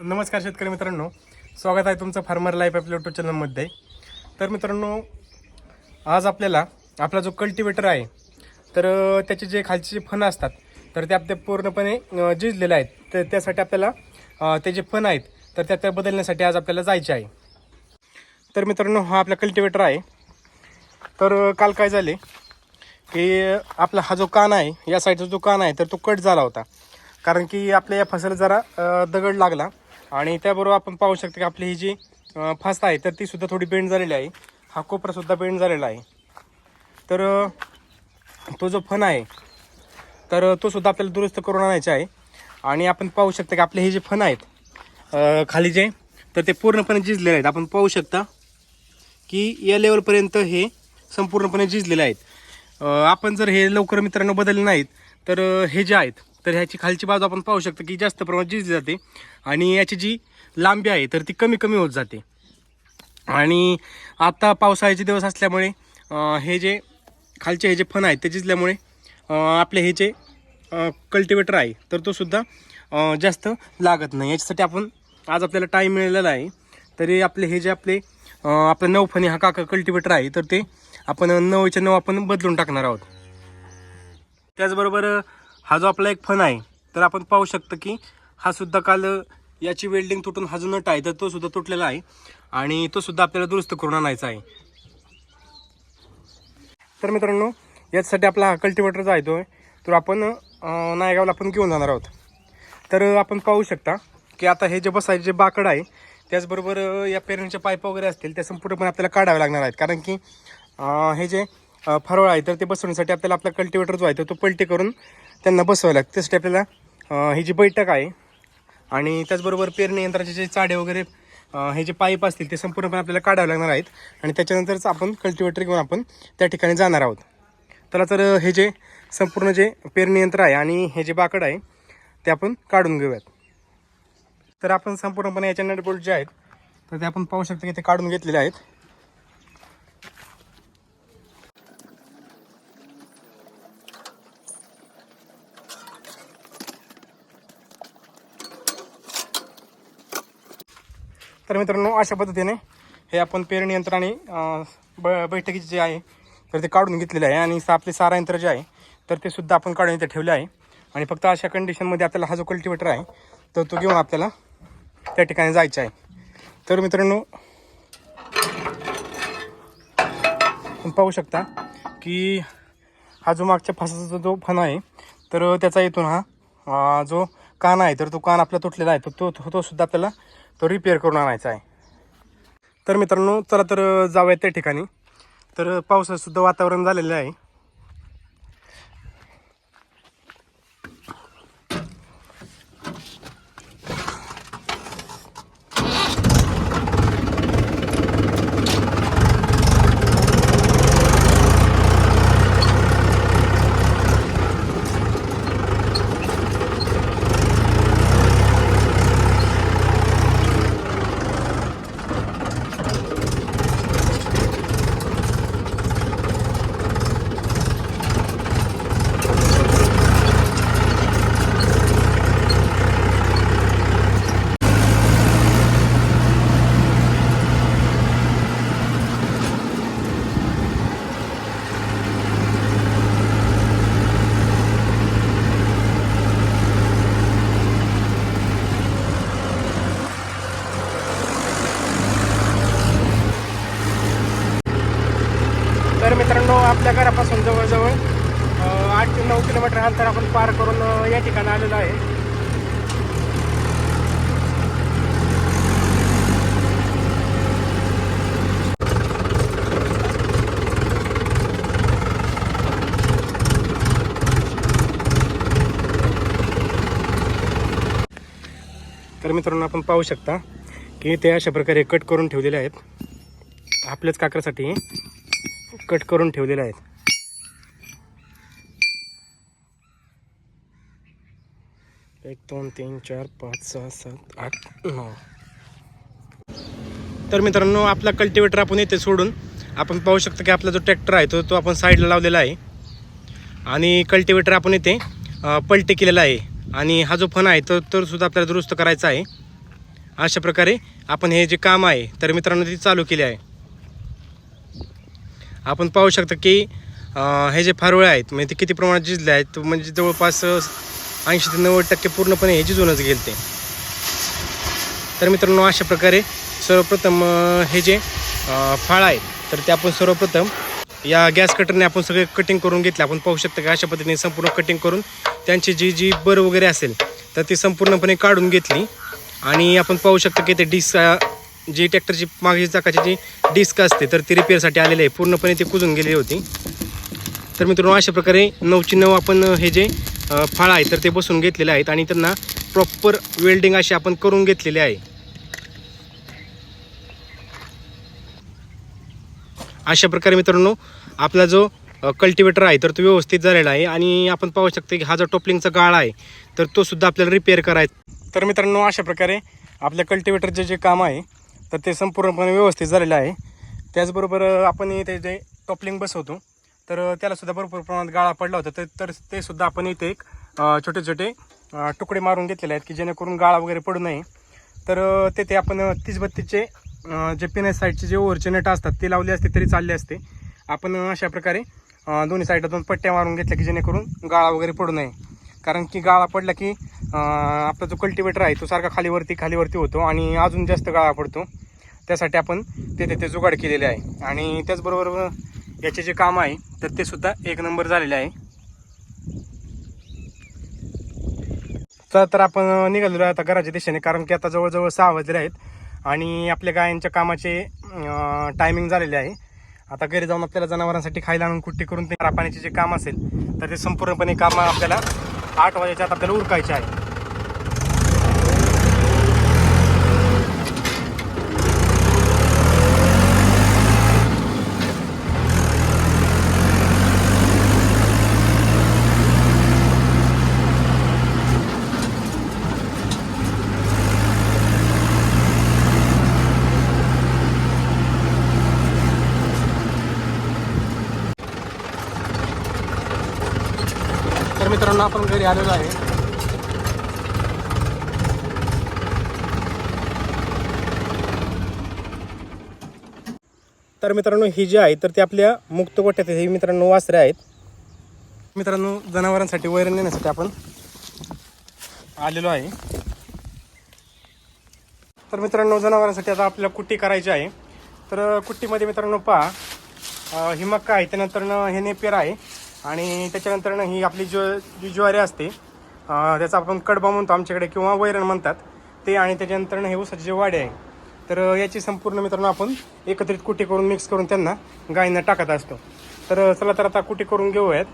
नमस्कार शेतकरी मित्रांनो. स्वागत आहे तुमचं फार्मर लाईफ आपल्या युट्यूब चॅनलमध्ये तर मित्रांनो आज आपल्याला आपला जो कल्टिवेटर आहे तर त्याचे जे खालचे जे फण असतात तर ते आपल्या पूर्णपणे अं, झिजलेले आहेत. तर त्यासाठी आपल्याला ते जे फण आहेत तर त्या त्या बदलण्यासाठी आज आपल्याला जायचे आहे. तर मित्रांनो हा आपला कल्टिवेटर आहे. तर काल काय झाले की आपला हा जो कान आहे या साईडचा जो कान आहे तर तो कट झाला होता. कारण की आपल्या या फसाला जरा दगड लागला. आणि त्याबरोबर आपण पाहू शकतो की आपली ही जी अ, आहे तर ती सुद्धा थोडी बेंड झालेली आहे. हा कोपरासुद्धा बेंड झालेला आहे. तर तो जो फण आहे तर तो सुद्धा आपल्याला दुरुस्त करून आणायचा आहे. आणि आपण पाहू शकता की आपले हे जे फण आहेत खाली जे तर ते पूर्णपणे झिजलेले आहेत. आपण पाहू शकता की या लेवलपर्यंत हे संपूर्णपणे झिजलेले आहेत. आपण जर हे लवकर मित्रांनो बदलले नाहीत तर हे जे आहेत तर ह्याची खालची बाजू आपण पाहू शकतो की जास्त प्रमाणात जिजली जाते आणि याची जी लांबी आहे तर ती कमी कमी होत जाते. आणि आता पावसाळ्याचे दिवस असल्यामुळे हे जे खालचे हे जे फण आहेत ते जिजल्यामुळे आपले हे जे कल्टिवेटर आहे तर तो सुद्धा जास्त लागत नाही. याच्यासाठी आपण आज आपल्याला टाईम मिळालेला आहे. तरी आपले हे जे आपले आपलं आपला नऊ फणी हा काका कल्टिवेटर आहे तर ते आपण नऊच्या नऊ आपण बदलून टाकणार आहोत. त्याचबरोबर हा जो आपला एक फण आहे तर आपण पाहू शकतो की हा सुद्धा काल याची वेल्डिंग तुटून हा जो नट आहे तर तो सुद्धा तुटलेला आहे आणि तो सुद्धा आपल्याला दुरुस्त करून आणायचा आहे. तर मित्रांनो याचसाठी आपला हा कल्टिवेटर जो आहे तो तर आपण नायगावला आपण घेऊन जाणार आहोत. तर आपण पाहू शकता की आता हे जे बसायचे जे बाकड आहे त्याचबरोबर या पेरणीचे पाईप वगैरे असतील त्या संपूर्णपणे आपल्याला काढावे लागणार आहेत. कारण की हे जे फरवळ आहे तर ते बसवण्यासाठी आपल्याला आपला कल्टिवेटर जो आहे तो पलटी करून त्यांना बसवावं लागतं. त्यासाठी आपल्याला ही जी बैठक आहे आणि त्याचबरोबर पेरणी यंत्राचे जे चाडे वगैरे हे जे पाईप असतील ते संपूर्णपणे आपल्याला काढावे लागणार आहेत. आणि त्याच्यानंतरच आपण कल्टिवेटर घेऊन आपण त्या ठिकाणी जाणार आहोत. त्याला तर हे जे संपूर्ण जे पेरणी यंत्र आहे आणि हे जे बाकड आहे ते आपण काढून घेऊयात. तर आपण संपूर्णपणे याच्या नटबोल्ट जे आहेत तर ते आपण पाहू शकतो की ते काढून घेतलेले आहेत. तर मित्रांनो अशा पद्धतीने हे आपण पेरणी यंत्र आणि ब बैठकीचे जे आहे तर ते काढून घेतलेले आहे. आणि आपले सारा यंत्र जे आहे तर ते सुद्धा आपण काढून इथे ठेवले आहे. आणि फक्त अशा कंडिशनमध्ये आपल्याला हा जो कल्टिवेटर आहे तर तो घेऊन आपल्याला त्या ठिकाणी जायचं आहे. तर मित्रांनो पाहू शकता की हा जो मागच्या फासाचा जो फणा आहे तर त्याचा येतो हा जो कान आहे तर तो कान आपला तुटलेला आहे. तर तो तो तो सुद्धा आपल्याला तो रिपेअर करून आणायचा आहे. तर मित्रांनो चला तर जाऊया त्या ठिकाणी. तर पावसाचं सुद्धा वातावरण झालेलं आहे. तर मित्रांनो आपल्या घरापासून जवळजवळ आठ ते नऊ किलोमीटर अंतर आपण पार करून या ठिकाणी आलेलो आहे. तर मित्रांनो आपण पाहू शकता की ते अशा प्रकारे कट करून ठेवलेले आहेत. आपल्याच काकरासाठी कट करून ठेवलेले आहेत. एक दोन तीन चार पाच सहा सात आठ नऊ. तर मित्रांनो आपला कल्टिवेटर आपण येथे सोडून आपण पाहू शकतो की आपला जो ट्रॅक्टर आहे तो तो आपण साईडला लावलेला आहे. आणि कल्टिवेटर आपण इथे पलटे केलेला आहे. आणि हा जो फण आहे तो तर सुद्धा आपल्याला दुरुस्त करायचा आहे. अशा प्रकारे आपण हे जे काम आहे तर मित्रांनो ते चालू केले आहे. आपण पाहू शकता की हे जे फारोळे आहेत म्हणजे ते किती प्रमाणात झिजले आहेत म्हणजे जवळपास ऐंशी ते नव्वद टक्के पूर्णपणे हे झिजूनच गेले ते तर मित्रांनो अशा प्रकारे सर्वप्रथम हे जे अं, फाळ आहे तर ते आपण सर्वप्रथम या गॅस कटरने आपण सगळे कटिंग करून घेतले. आपण पाहू शकता की अशा पद्धतीने संपूर्ण कटिंग करून त्यांची जी जी बर वगैरे असेल तर ती संपूर्णपणे काढून घेतली. आणि आपण पाहू शकता की ते डिस जी ट्रॅक्टरची मागची चाकाची जी डिस्क असते तर ती रिपेअरसाठी आलेली आहे. पूर्णपणे ती कुजून गेलेली होती. तर मित्रांनो अशा प्रकारे नऊची नऊ आपण हे जे फाळ आहे तर ते बसून घेतलेले आहेत आणि त्यांना प्रॉपर वेल्डिंग अशी आपण करून घेतलेले आहे. अशा प्रकारे मित्रांनो आपला जो कल्टिवेटर आहे तर तो व्यवस्थित झालेला आहे आणि आपण पाहू शकतो की हा जो टोपलिंगचा गाळा आहे तर तो सुद्धा आपल्याला रिपेअर करायचा. तर मित्रांनो अशा प्रकारे आपल्या कल्टिवेटरचे जे काम आहे तर ते संपूर्णपणे व्यवस्थित झालेलं आहे. त्याचबरोबर आपण इथे जे टॉपलिंग बसवतो तर त्यालासुद्धा भरपूर प्रमाणात गाळा पडला होता. तर तर ते सुद्धा आपण इथे एक छोटे छोटे तुकडे मारून घेतलेले आहेत की जेणेकरून गाळा वगैरे पडू नये. तर तेथे आपण तीस बत्तीसचे जे पिने साईडचे जे ओव्हरचे नट असतात ते लावले असते तरी चालले असते. आपण अशा प्रकारे दोन्ही साईडला दोन पट्ट्या मारून घेतल्या की जेणेकरून गाळा वगैरे पडू नये. कारण की गाळा पडला की आपला जो कल्टिवेटर आहे तो सारखा खालीवरती खालीवरती होतो आणि अजून जास्त गाळा पडतो. त्यासाठी आपण तेथे ते जुगाड केलेले आहे. आणि त्याचबरोबर याचे जे काम आहे तर ते सुद्धा एक नंबर झालेले आहे. तर तर आपण निघालेलो आहे आता घराच्या दिशेने कारण की आता जवळजवळ सहा वाजले आहेत. आणि आपल्या गायांच्या कामाचे टायमिंग झालेले आहे. आता घरी जाऊन आपल्याला जनावरांसाठी खायला आणून कुट्टी करून ते पाण्याचे जे काम असेल तर ते संपूर्णपणे काम आपल्याला आठ वाजेच्या आत आपल्याला उरकायचे आहे तर मित्रांनो आपण घरी आलेलो आहे. तर मित्रांनो ही जी आहे तर ते आपल्या मुक्त गोठ्यात हे मित्रांनो वासरे आहेत. मित्रांनो जनावरांसाठी वैरण नेण्यासाठी आपण आलेलो आहे. तर मित्रांनो जनावरांसाठी आता आपल्याला कुट्टी करायची आहे. तर कुट्टीमध्ये मित्रांनो पहा ही मक्का आहे त्यानंतर हे नेपेर आहे. आणि त्याच्यानंतरनं ही आपली ज्व जी ज्वारी असते त्याचा आपण कडबा म्हणतो आमच्याकडे किंवा वैरण म्हणतात ते आणि त्याच्यानंतरनं हे ऊसाचे जे वाडे आहे तर याची संपूर्ण मित्रांनो आपण एकत्रित कुटी करून मिक्स करून त्यांना गायींना टाकत असतो. तर चला तर आता कुटी करून घेऊयात.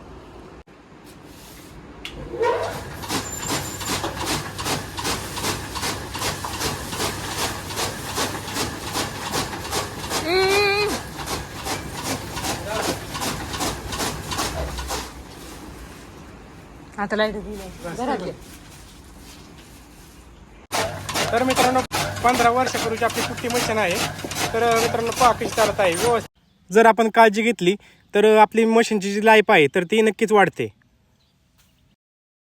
आता लाइट दिली तर मित्रांनो पंधरा वर्षापूर्वीची आपली कुट्टी मशीन आहे. तर मित्रांनो पहा कशी चालत आहे. व्यवस्थित. जर आपण काळजी घेतली तर आपली मशीनची जी लाईफ आहे तर ती नक्कीच वाढते.